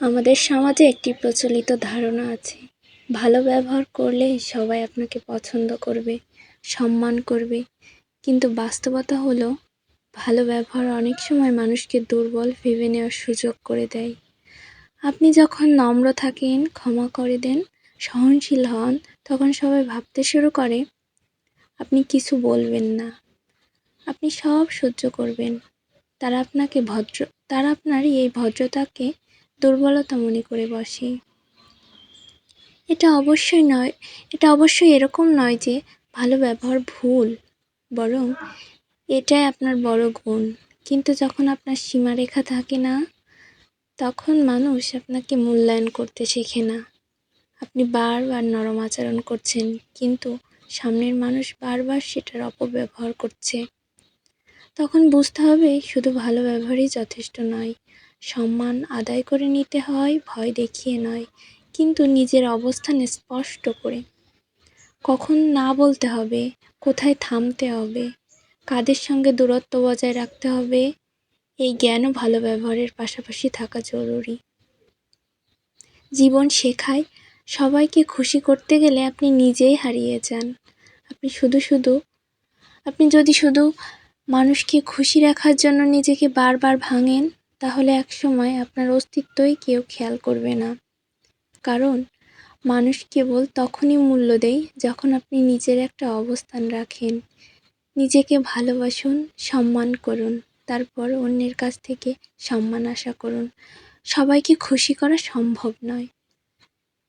আমাদের সমাজে একটি প্রচলিত ধারণা আছে। ভালো ব্যবহার করলেই সবাই আপনাকে পছন্দ করবে, সম্মান করবে। কিন্তু বাস্তবতা হলো, ভালো ব্যবহার অনেক সময় মানুষকে দুর্বল ভেবে নেওয়ার সুযোগ করে দেয়। আপনি যখন নম্র থাকেন, ক্ষমা করে দেন, সহনশীল হন, তখন সবাই ভাবতে শুরু করে, আপনি কিছু বলবেন না। আপনি সব সহ্য করবেন। তারা আপনাকে ভদ্র, তারা আপনার এই ভদ্রতাকে দুর্বলতা মনে করে বসে। এটা অবশ্যই নয়, এটা অবশ্যই এরকম নয় যে ভালো ব্যবহার ভুল, বরং এটাই আপনার বড় গুণ। কিন্তু যখন আপনার সীমারেখা থাকে না, তখন মানুষ আপনাকে মূল্যায়ন করতে শেখে না। আপনি বারবার নরম আচরণ করছেন, কিন্তু সামনের মানুষ বারবার সেটার অপব্যবহার করছে। তখন বুঝতে হবে শুধু ভালো ব্যবহারই যথেষ্ট নয় সম্মান আদায় করে নিতে হয়, ভয় দেখিয়ে নয়, কিন্তু নিজের অবস্থানে স্পষ্ট করে। কখন না বলতে হবে, কোথায় থামতে হবে, কাদের সঙ্গে দূরত্ব বজায় রাখতে হবে, এই জ্ঞানও ভালো ব্যবহারের পাশাপাশি থাকা জরুরি। জীবন শেখায়, সবাইকে খুশি করতে গেলে আপনি নিজেই হারিয়ে যান। আপনি শুধু শুধু, আপনি যদি শুধু মানুষকে খুশি রাখার জন্য নিজেকে বারবার ভাঙেন তাহলে এক সময় আপনার অস্তিত্বই কেউ খেয়াল করবে না। কারণ, মানুষ কেবল তখনই মূল্য দেয় যখন আপনি নিজের একটা অবস্থান রাখেন। নিজেকে ভালোবাসুন, সম্মান করুন, তারপর অন্যের কাছ থেকে সম্মান আশা করুন। সবাইকে খুশি করা সম্ভব নয়।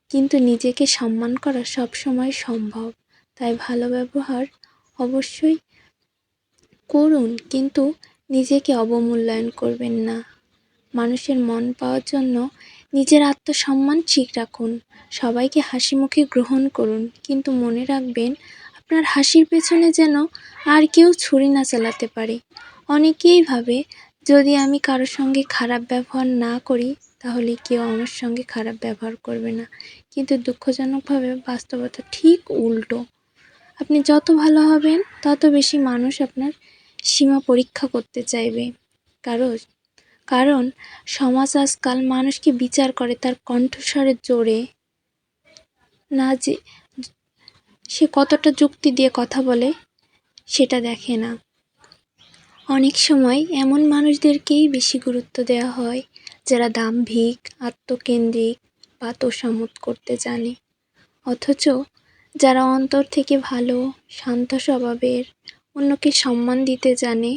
কিন্তু নিজেকে সম্মান করা সব সময় সম্ভব। তাই ভালো ব্যবহার অবশ্যই করুন, কিন্তু নিজেকে অবমূল্যায়ন করবেন না। মানুষের মন পাওয়ার জন্য নিজের আত্মসম্মান ঠিক রাখুন। সবাইকে হাসি মুখে গ্রহণ করুন। কিন্তু মনে রাখবেন, আপনার হাসির পেছনে যেন আর কেউ ছুরি না চালাতে পারে। অনেকেই ভাবে, যদি আমি কারোর সঙ্গে খারাপ ব্যবহার না করি, তাহলে কেউ আমার সঙ্গে খারাপ ব্যবহার করবে না। কিন্তু দুঃখজনকভাবে বাস্তবতা ঠিক উল্টো। আপনি যত ভালো হবেন, তত বেশি মানুষ আপনার সীমা পরীক্ষা করতে চাইবে। কারণ কারণ সমাজ আজকাল মানুষকে বিচার করে তার কণ্ঠস্বরের জোরে। না যে সে কতটা যুক্তি দিয়ে কথা বলে, সেটা দেখে না। অনেক সময় এমন মানুষদেরকেই বেশি গুরুত্ব দেওয়া হয়, যারা দাম্ভিক, আত্মকেন্দ্রিক বা তোষামত করতে জানে। অথচ যারা অন্তর থেকে ভালো, শান্ত স্বভাবের, অন্যকে সম্মান দিতে জানে,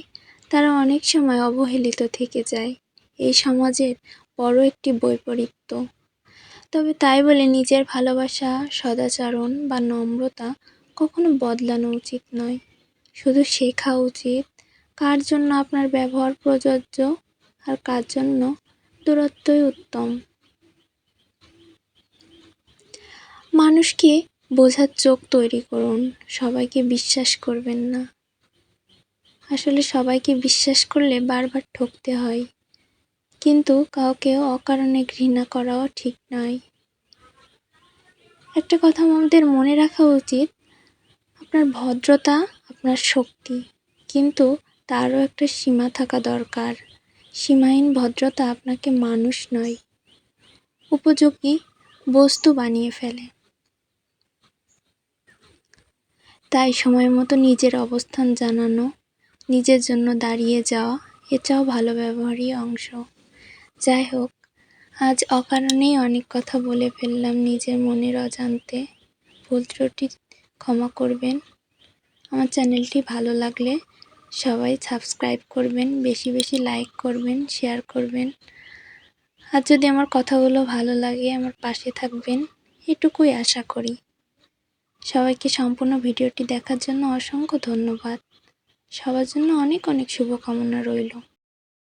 তারা অনেক সময় অবহেলিত থেকে যায়। এই সমাজের বড় একটি বৈপরীত্য। তবে তাই বলে নিজের ভালোবাসা, সদাচরণ বা নম্রতা কখনো বদলানো উচিত নয়। শুধু শেখা উচিত কার জন্য আপনার ব্যবহার প্রযোজ্য আর কার জন্য দূরত্বই উত্তম। মানুষকে বোঝার চোখ তৈরি করুন, সবাইকে বিশ্বাস করবেন না। আসলে সবাইকে বিশ্বাস করলে বারবার ঠকতে হয়। কিন্তু কাউকে অকারণে ঘৃণা করাও ঠিক নয়। একটা কথা আমাদের মনে রাখা উচিত, আপনার ভদ্রতা, আপনার শক্তি, কিন্তু তারও একটা সীমা থাকা দরকার। সীমাহীন ভদ্রতা আপনাকে মানুষ নয়, উপযোগী বস্তু বানিয়ে ফেলে। তাই সময় মতো নিজের অবস্থান জানানো, নিজের জন্য দাঁড়িয়ে যাওয়া, এটাও ভালো ব্যবহারই অংশ। যাই হোক, আজ অকারণেই অনেক কথা বলে ফেললাম নিজের মনের অজান্তে। ভুল ত্রুটি ক্ষমা করবেন। আমার চ্যানেলটি ভালো লাগলে সবাই সাবস্ক্রাইব করবেন, বেশি বেশি লাইক করবেন, শেয়ার করবেন। আর যদি আমার কথাগুলো ভালো লাগে, আমার পাশে থাকবেন, এটুকুই আশা করি। সবাইকে সম্পূর্ণ ভিডিওটি দেখার জন্য অসংখ্য ধন্যবাদ। সবার জন্য অনেক অনেক শুভকামনা রইল।